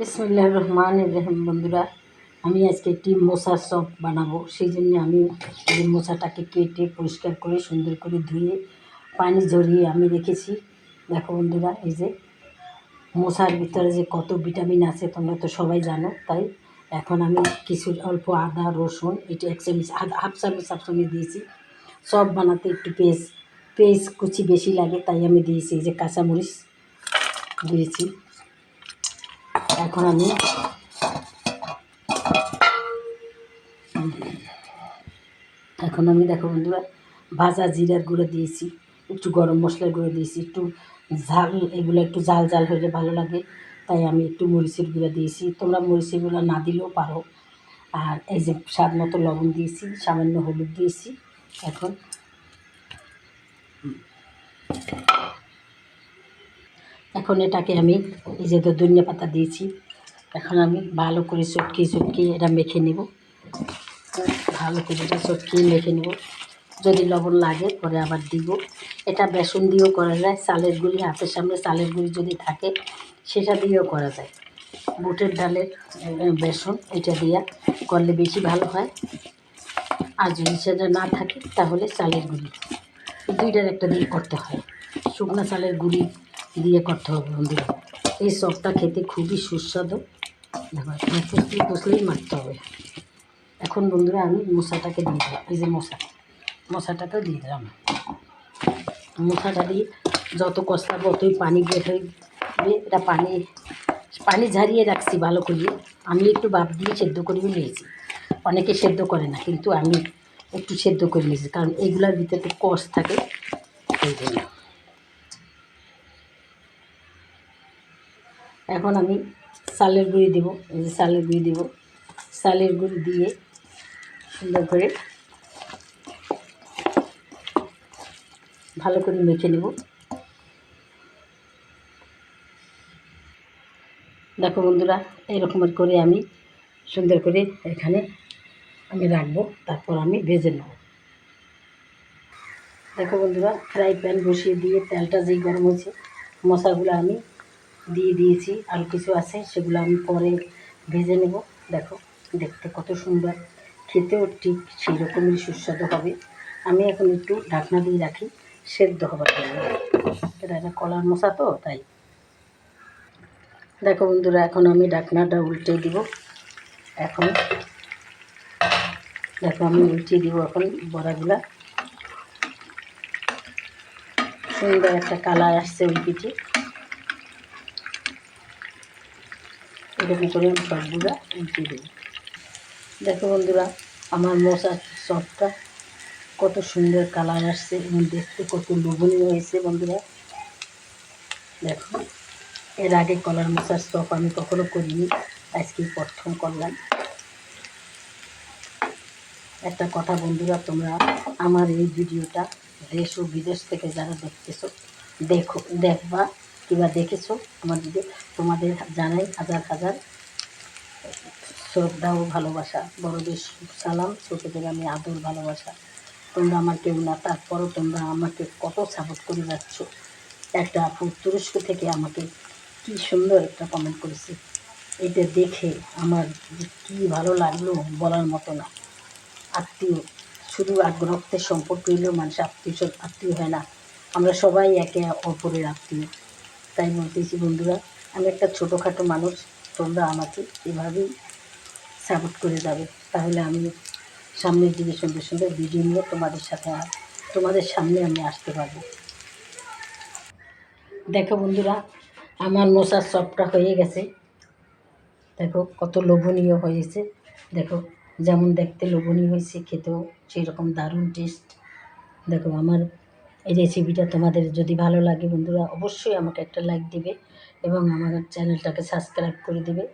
বিসমুল্লাহ রহমান রহিম। বন্ধুরা, আমি আজকে একটি মোসার চপ বানাবো। সেই জন্য আমি এই মোসাটাকে কেটে পরিষ্কার করে, সুন্দর করে ধুয়ে, পানি ঝরিয়ে আমি রেখেছি। দেখো বন্ধুরা, এই যে মশার ভিতরে যে কত ভিটামিন আছে, তোমরা তো সবাই জানো। তাই এখন আমি কিছু অল্প আদা, রসুন, এটা এক চামচ হাফ চামচ হাফ চামচ দিয়েছি। চপ বানাতে একটু পেস্ট পেস্ট কুচি বেশি লাগে, তাই আমি দিয়েছি। এই যে কাঁচামরিচ দিয়েছি। এখন আমি এখন আমি দেখো বন্ধুরা, ভাজা জিরার গুঁড়ো দিয়েছি, একটু গরম মশলার গুঁড়ো দিয়েছি, একটু ঝাল, এগুলো একটু জাল জাল হলে ভালো লাগে, তাই আমি একটু মরিচের গুঁড়ো দিয়েছি। তোমরা মরিচের গুঁড়ো না দিলেও পারো। আর এই যে স্বাদ মতো লবণ দিয়েছি, সামান্য হলুদ দিয়েছি, এখন এখন এটাকে আমি এই যে তো ধনিয়া পাতা দিয়েছি, এখন আমি ভালো করে চটকি চটকি এটা মেখে নেব। ভালো করে এটা চটকিয়ে মেখে নেব। যদি লবণ লাগে পরে আবার দিব। এটা বেসন দিয়েও করা যায়, চালের গুঁড়ি, হাতের সামনে চালের গুঁড়ি যদি থাকে সেটা দিয়েও করা যায়। বুটের ডালের বেসন এটা দিয়া করলে বেশি ভালো হয়। আর যদি সেটা না থাকে তাহলে চালের গুঁড়ি। দুইটার একটা দিয়ে করতে হয়। শুকনো চালের গুঁড়ি দিয়ে করতে হবে বন্ধুরা। এই সবটা খেতে খুবই সুস্বাদু। দেখো কুচলেই মারতে হবে। এখন বন্ধুরা আমি মশাটাকে দিয়ে দিলাম। এই যে মশা মশাটাকে দিয়ে দিলাম। মশাটা দিয়ে যত কষলাবো অতই পানি বের হয়ে এটা পানি পানি ঝারিয়ে রাখছি ভালো করে আমি একটু বাপ দিয়ে সেদ্ধ করে নিয়েছি। অনেকে সেদ্ধ করে না, কিন্তু আমি একটু সেদ্ধ করে নিয়েছি। কারণ এগুলার ভিতরে কষ থাকে, এই জন্য। এখন আমি চালের গুঁড়ি দেব, এই যে চালের গুঁড়ি দেব। চালের গুঁড়ি দিয়ে সুন্দর করে ভালো করে মেখে নেব। দেখো বন্ধুরা এরকমের করে আমি সুন্দর করে এখানে আমি রাখব, তারপর আমি ভেজে নেব। দেখো বন্ধুরা, ফ্রাই প্যান বসিয়ে দিয়ে তেলটা যেই গরম হয়েছে, মশলাগুলো আমি দিয়ে দিয়েছি আর কিছু আছে, সেগুলো আমি পরে ভেজে নেব। দেখো, দেখতে কত সুন্দর। খেতেও ঠিক সেই রকমই সুস্বাদু হবে। আমি এখন একটু ঢাকনা দিয়ে রাখি, সেদ্ধ হবার জন্য। এটা একটা কলার মশা তো, তাই। দেখো বন্ধুরা, এখন আমি ঢাকনাটা উল্টে দিব। এখন দেখো, আমি উল্টে দিব এখন বড়াগুলা। সুন্দর একটা কালার আসছে ওই পিঠে। এরকম করে সবগুলা উল্টে দেবো দেখো বন্ধুরা, আমার মশার চপটা কত সুন্দর কালার আসছে এবং দেখতে কত লোভনীয় হয়েছে বন্ধুরা। দেখো, এর আগে কলার মশার চপ আমি কখনো করিনি আজকে প্রথম করলাম। একটা কথা বন্ধুরা, তোমরা আমার এই ভিডিওটা দেশ ও বিদেশ থেকে যারা দেখতেছো, দেখো, দেখবা কিংবা দেখেছ আমার যদি তোমাদের জানাই হাজার হাজার শ্রদ্ধা ও ভালোবাসা। বড়দের সালাম, ছোটোদের আমি আদর, ভালোবাসা। তোমরা আমার কেউ না, তারপরও তোমরা আমাকে কত সাপোর্ট করে যাচ্ছ। একটা আপু তুরস্ক থেকে আমাকে কি সুন্দর একটা কমেন্ট করেছে। এটা দেখে আমার কী ভালো লাগল বলার মতো না। আত্মীয়, শুধু রক্তের সম্পর্ক হইলেও মানুষ আত্মীয় আত্মীয় হয় না। আমরা সবাই একে অপরের আত্মীয়। তাই বলতেছি বন্ধুরা, আমি একটা ছোটোখাটো মানুষ, তোমরা আমাকে এভাবেই সাপোর্ট করে যাবে। তাহলে আমি সামনের দিকে সুন্দর সুন্দর ভিডিও নিয়ে তোমাদের সাথে তোমাদের সামনে আমি আসতে পারব। দেখো বন্ধুরা, আমার মশার সবটা হয়ে গেছে। দেখো কত লোভনীয় হয়েছে। দেখো যেমন দেখতে লোভনীয় হয়েছে, খেতেও সেই রকম দারুণ টেস্ট দেখো আমার এই রেসিপিটা তোমাদের যদি ভালো লাগে বন্ধুরা, অবশ্যই আমাকে একটা লাইক দিবে এবং আমার চ্যানেলটাকে সাবস্ক্রাইব করে দিবে।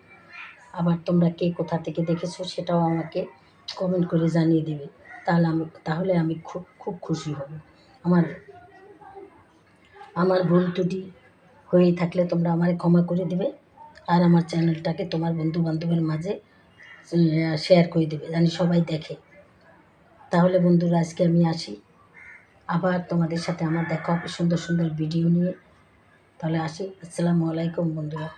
আবার তোমরা কে কোথা থেকে দেখেছ সেটাও আমাকে কমেন্ট করে জানিয়ে দেবে। তাহলে আমি তাহলে আমি খুব খুব খুশি হব। আমার আমার ভুল ত্রুটি হয়ে থাকলে তোমরা আমার ক্ষমা করে দেবে আর আমার চ্যানেলটাকে তোমার বন্ধু বান্ধবের মাঝে শেয়ার করে দেবে জানি সবাই দেখে। তাহলে বন্ধুরা, আজকে আমি আসি। আবার তোমাদের সাথে আমার দেখা হবে সুন্দর সুন্দর ভিডিও নিয়ে। তাহলে আসি। আসসালামু আলাইকুম বন্ধুরা।